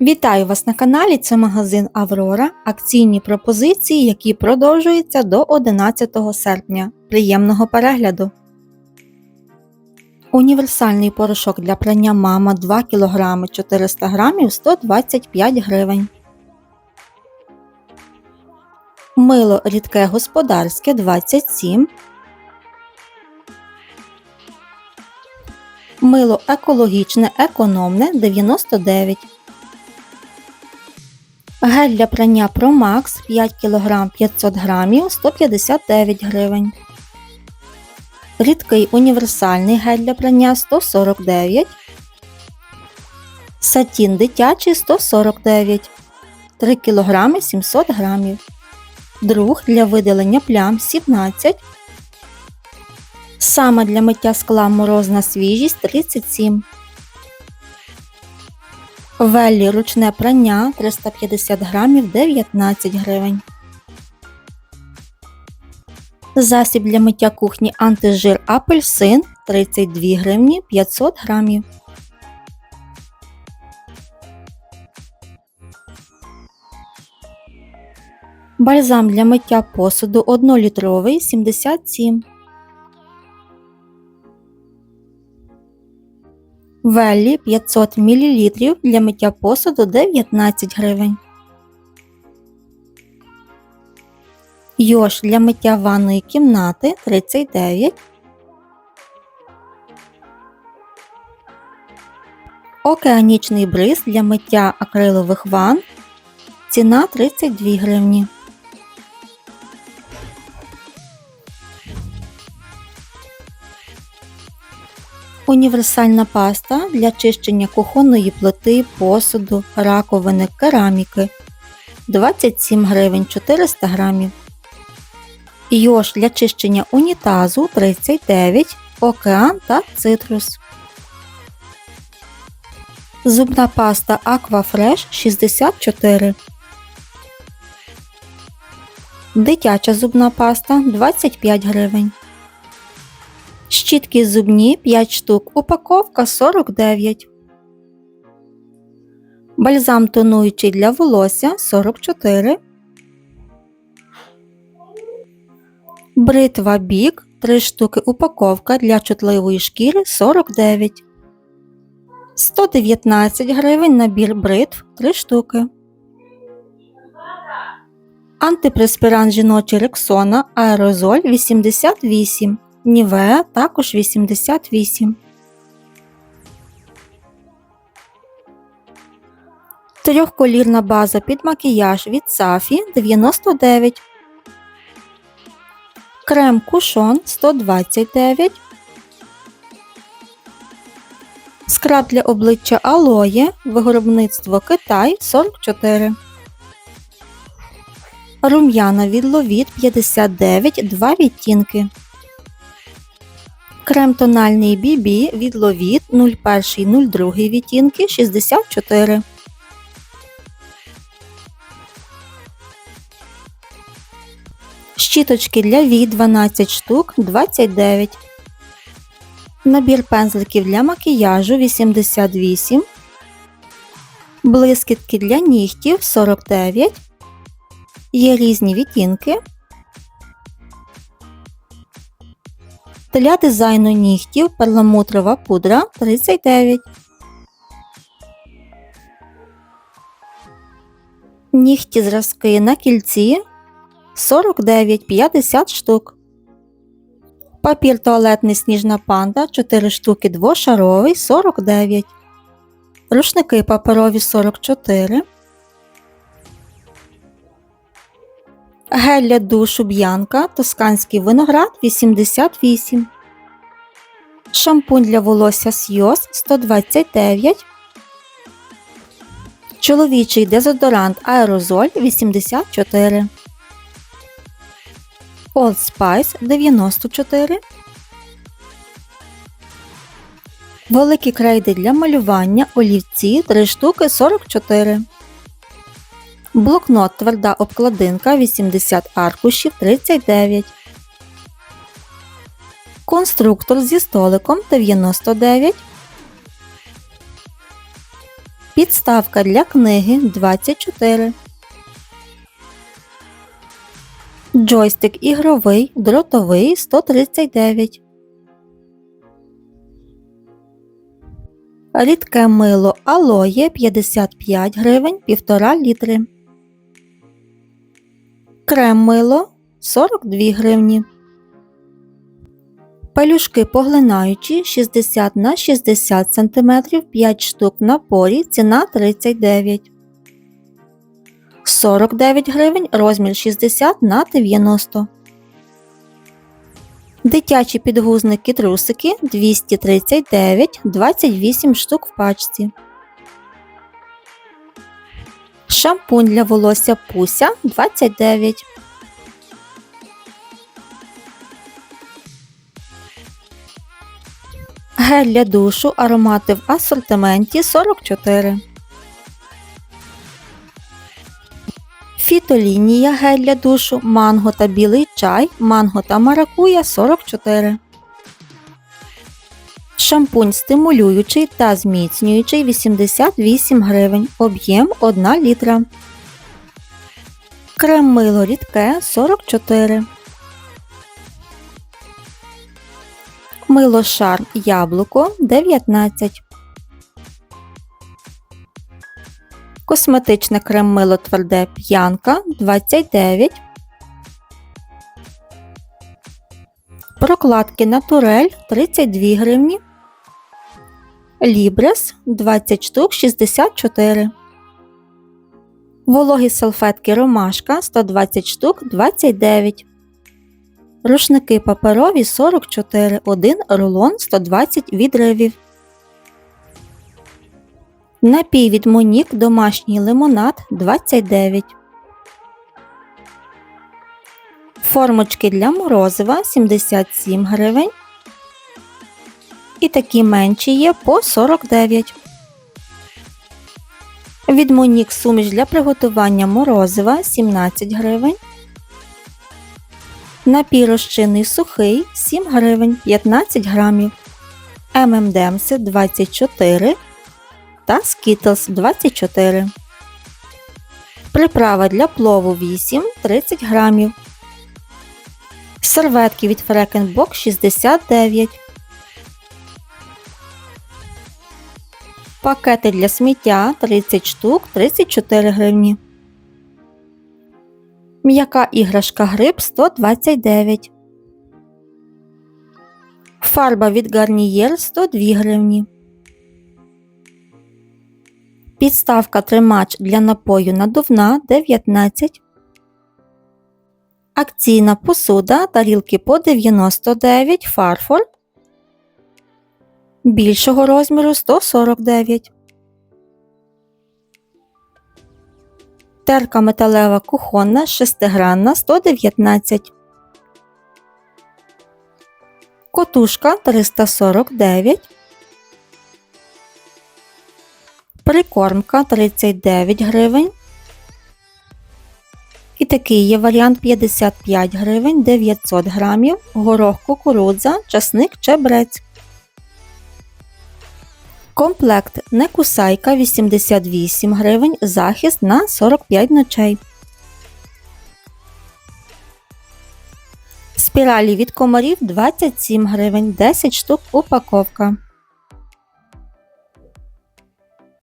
Вітаю вас на каналі. Це магазин Аврора. Акційні пропозиції, які продовжуються до 11 серпня. Приємного перегляду. Універсальний порошок для прання мама 2 кг 400 г 125 гривень. Мило рідке господарське 27 Мило екологічне економне 99 Гель для прання ProMax 5 кг 500 г 159 гривень. Рідкий універсальний гель для прання 149 Сатін дитячий 149 3 кг 700 г. Друг для видалення плям 17 Саме для миття скла морозна свіжість 37 Веллі ручне прання 350 грамів 19 гривень. Засіб для миття кухні антижир апельсин 32 гривні 500 грамів. Бальзам для миття посуду 1-літровий 77 Веллі 500 мл для миття посуду 19 гривень. Йош для миття ванної кімнати 39. Океанічний бриз для миття акрилових ванн. Ціна 32 гривні. Універсальна паста для чищення кухонної плити, посуду, раковини, кераміки 27 гривень 400 грамів. Йош для чищення унітазу 39, океан та цитрус. Зубна паста Aquafresh 64. Дитяча зубна паста 25 гривень. Щітки зубні 5 штук. Упаковка 49. Бальзам тонуючий для волосся 44. Бритва бік 3 штуки. Упаковка для чутливої шкіри 49. 119 гривень набір бритв 3 штуки. Антипреспірант жіночий Рексона аерозоль 88. Нівеа також 88. Трьохколірна база під макіяж від Сафі 99. Крем кушон 129. Скраб для обличчя алоє. Виробництво Китай 44. Рум'яна від Ловіт 59 2 відтінки. Крем тональний BB від Ловіт 01 02 відтінки 64. Щіточки для вій 12 штук 29. Набір пензликів для макіяжу 88. Блискітки для нігтів 49. Є різні відтінки. Для дизайну нігтів перламутрова пудра 39. Нігті зразки на кільці 49 50 штук. Папір туалетний сніжна панда 4 штуки двошаровий 49. Рушники паперові 44. Гель для душу б'янка, тосканський виноград 88. Шампунь для волосся Сйоз 129. Чоловічий дезодорант аерозоль 84. Old Spice 94. Великі крейди для малювання олівці 3 штуки 44. Блокнот тверда обкладинка 80 аркушів 39. Конструктор зі столиком 99. Підставка для книги 24. Джойстик ігровий, дротовий 139. Рідке мило алоє 55 гривень 1,5 літри. Крем мило 42 гривні. Пелюшки поглинаючі 60 на 60 см 5 штук в напорі, ціна 39. 49 гривень розмір 60 на 90. Дитячі підгузники трусики 239 28 штук в пачці. Шампунь для волосся Пуся 29. Гель для душу аромати в асортименті 44. Фітолінія гель для душу, манго та білий чай, манго та маракуя 44. Шампунь стимулюючий та зміцнюючий 88 гривень. Об'єм 1 літра. Крем мило рідке 44. Мило шарм яблуко 19. Косметичне крем мило тверде п'янка 29. Прокладки натурель 32 гривні. Лібрес 20 штук 64. Вологі салфетки ромашка 120 штук 29. Рушники паперові 44, 1 рулон 120 відривів. Напій від Монік домашній лимонад 29. Формочки для морозива 77 гривень. І такі менші є по 49. Від Монік суміш для приготування морозива 17 гривень. Напій розчинний сухий 7 гривень 15 грамів. ММДМСи 24 та Skittles 24. Приправа для плову 8 30 грамів. Серветки від Фрекенбок 69. Пакети для сміття 30 штук 34 гривні. М'яка іграшка гриб 129. Фарба від Гарнієр 102 гривні. Підставка тримач для напою надувна 19. Акційна посуда тарілки по 99 фарфор. Більшого розміру 149. Терка металева кухонна шестигранна 119. Котушка 349. Прикормка 39 гривень. І такий є варіант 55 гривень 900 грамів, горох кукурудза, часник чебрець. Комплект не кусайка 88 гривень, захист на 45 ночей. Спіралі від комарів 27 гривень, 10 штук упаковка.